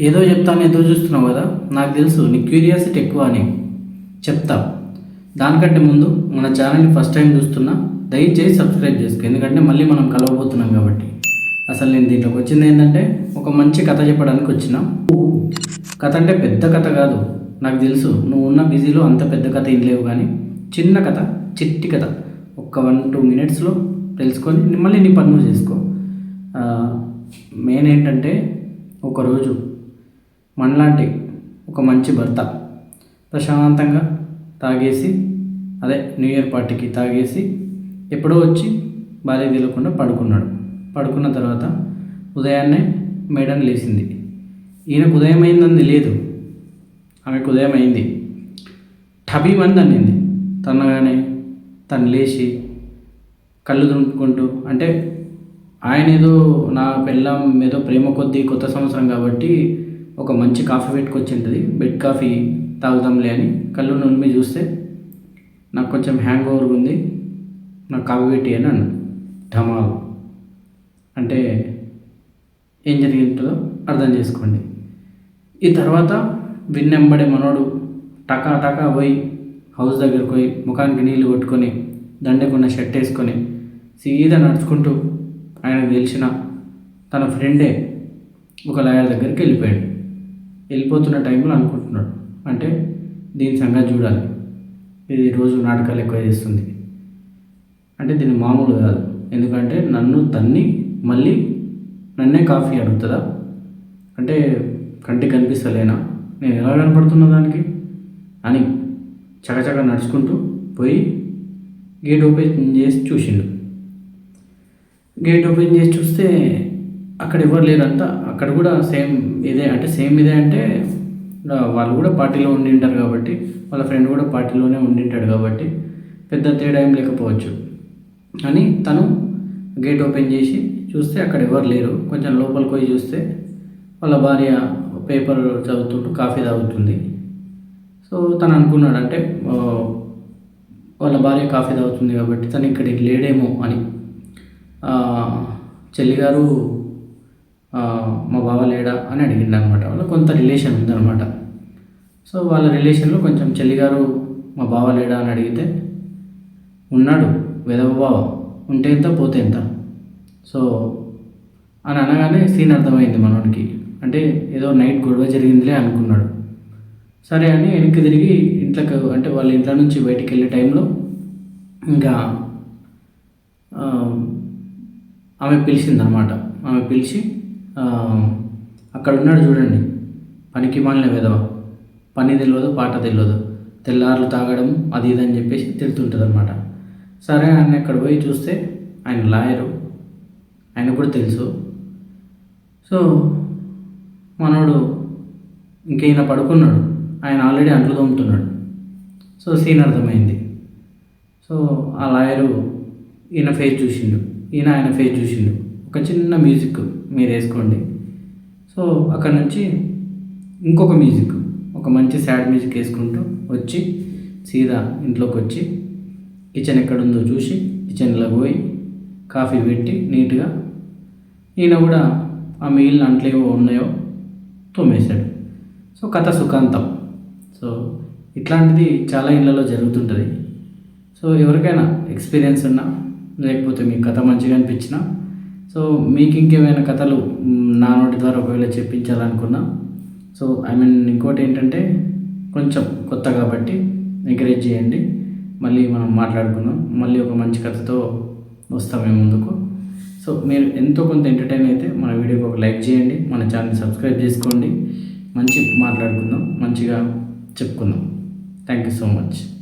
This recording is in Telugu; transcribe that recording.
ఏదో చెప్తాను ఏదో చూస్తున్నావు కదా? నాకు తెలుసు నీ క్యూరియాసిటీ ఎక్కువ అని చెప్తా. దానికంటే ముందు మన ఛానల్ని ఫస్ట్ టైం చూస్తున్నా దయచేసి సబ్స్క్రైబ్ చేసుకో. ఎందుకంటే మళ్ళీ మనం కలవబోతున్నాం కాబట్టి. అసలు నేను దీంట్లోకి వచ్చింది ఏంటంటే ఒక మంచి కథ చెప్పడానికి వచ్చిన. కథ అంటే పెద్ద కథ కాదు. నాకు తెలుసు నువ్వు ఉన్న బిజీలో అంత పెద్ద కథ ఏం లేవు కానీ చిన్న కథ చిట్టి కథ. ఒక వన్ టూ మినిట్స్లో తెలుసుకొని మళ్ళీ నీ పనులు చేసుకో. మెయిన్ ఏంటంటే ఒకరోజు మనలాంటి ఒక మంచి భర్త ప్రశాంతంగా తాగేసి అదే న్యూ ఇయర్ పార్టీకి తాగేసి ఎప్పుడో వచ్చి భార్య తెలియకుండా పడుకున్నాడు. పడుకున్న తర్వాత ఉదయాన్నే మేడం లేచింది. ఈయనకు ఉదయం అయిందని లేదు. ఆమెకు ఉదయం అయింది టబీమంది అనింది. తనగానే తను లేచి కళ్ళు దుంపుకుంటూ అంటే ఆయన ఏదో నా పెళ్ళం ఏదో ప్రేమ కొద్దీ కొత్త సంవత్సరం కాబట్టి ఒక మంచి కాఫీ పెట్టుకొచ్చి ఉంటుంది బెడ్ కాఫీ తాగుదాంలే అని కళ్ళు నులిమి చూస్తే నాకు కొంచెం హ్యాంగ్ ఓవర్ ఉంది నాకు కాఫీ పెట్టి అని అన్న ఢమాల్ అంటే ఏం జరిగిందో అర్థం చేసుకోండి. ఈ తర్వాత విన్నెంబడే మనోడు టకా టకా పోయి హౌస్ దగ్గరకు పోయి ముఖానికి నీళ్ళు కొట్టుకొని దండకున్న షర్ట్ వేసుకొని సీదా నడుచుకుంటూ ఆయనకు తెలిసిన తన ఫ్రెండే ఒక లాయర్ దగ్గరికి వెళ్ళిపోయాడు. వెళ్ళిపోతున్న టైంలో అనుకుంటున్నాడు. అంటే దీని సంగతి చూడాలి. ఇది రోజు నాటకాలు ఎక్కువ చేస్తుంది. అంటే దీన్ని మామూలు కాదు. ఎందుకంటే నన్ను తన్ని మళ్ళీ నన్నే కాఫీ అడుగుతుందా? అంటే కంటికి కనిపిస్తలేనా? నేను ఎలా కనపడుతున్నా దానికి? అని చకచక నడుచుకుంటూ పోయి గేట్ ఓపెన్ చేసి చూసిండు. గేట్ ఓపెన్ చేసి చూస్తే అక్కడ ఎవరు లేరంట. అక్కడ కూడా సేమ్ ఇదే అంటే సేమ్ ఇదే అంటే వాళ్ళు కూడా పార్టీలో ఉండింటారు కాబట్టి వాళ్ళ ఫ్రెండ్ కూడా పార్టీలోనే ఉండింటాడు కాబట్టి పెద్ద తేడా ఏం లేకపోవచ్చు. అని తను గేట్ ఓపెన్ చేసి చూస్తే అక్కడ ఎవరు లేరు. కొంచెం లోపలికి పోయి చూస్తే వాళ్ళ భార్య పేపర్ చదువుతుంటూ కాఫీ తాగుతుంది. సో తను అనుకున్నాడు అంటే వాళ్ళ భార్య కాఫీ తాగుతుంది కాబట్టి తను ఇక్కడ లేడేమో అని. చెల్లిగారు మా బావ లేడా అని అడిగిండు అనమాట వాళ్ళ కొంత రిలేషన్ ఉందన్నమాట సో వాళ్ళ రిలేషన్లో కొంచెం చెల్లిగారు మా బావ లేడా అని అడిగితే ఉన్నాడు వెదవ బావ ఉంటే ఎంత పోతే ఎంత? సో అని అనగానే సీన్ అర్థమైంది మనోడికి. అంటే ఏదో నైట్ గొడవ జరిగిందిలే అనుకున్నాడు. సరే అని వెనక్కి తిరిగి ఇంట్లోకి అంటే వాళ్ళ ఇంట్లో నుంచి బయటికి వెళ్ళే టైంలో ఇంకా ఆమె పిలిచిందనమాట. ఆమె పిలిచి అక్కడ ఉన్నాడు చూడండి పనికి మాలిన విధవ. పని తెలియదు పాట తెలియదు తెల్లార్లు తాగడం అది ఇది అని చెప్పేసి తిడుతుంటుంది అనమాట సరే ఆయన అక్కడ పోయి చూస్తే ఆయన లాయరు ఆయన కూడా తెలుసు. సో మనోడు ఇంకైనా పడుకున్నాడు. ఆయన ఆల్రెడీ అంట్లు తోముతున్నాడు. సో సీన్ అర్థమైంది. సో ఆ లాయరు ఈయన ఫేస్ చూసిండు. ఈయన ఆయన ఫేస్ చూసిండు. ఒక చిన్న మ్యూజిక్ మీరు వేసుకోండి. సో అక్కడ నుంచి ఇంకొక మ్యూజిక్ ఒక మంచి సాడ్ మ్యూజిక్ వేసుకుంటూ వచ్చి సీదా ఇంట్లోకి వచ్చి కిచెన్ ఎక్కడుందో చూసి కిచెన్లో పోయి కాఫీ పెట్టి నీట్గా ఈయన కూడా ఆ మిగిలిన అంట్లేవో ఉన్నాయో తోమేశాడు. సో కథ సుఖాంతం. సో ఇట్లాంటిది చాలా ఇళ్ళలో జరుగుతుంటుంది. సో ఎవరికైనా ఎక్స్పీరియన్స్ ఉన్నా లేకపోతే మీ కథ మంచిగా అనిపించిన. సో మీకు ఇంకేమైనా కథలు నా నోటి ద్వారా ఒకవేళ చెప్పించాలనుకున్నా. సో ఐ మీన్ ఇంకోటి ఏంటంటే కొంచెం కొత్త కాబట్టి ఎంకరేజ్ చేయండి. మళ్ళీ మనం మాట్లాడుకుందాం. మళ్ళీ ఒక మంచి కథతో వస్తాం మేము ముందుకు. సో మీరు ఎంతో కొంత ఎంటర్టైన్ అయితే మన వీడియోకి ఒక లైక్ చేయండి. మన ఛానల్ సబ్స్క్రైబ్ చేసుకోండి. మంచి మాట్లాడుకుందాం. మంచిగా చెప్పుకుందాం. Thank you so much.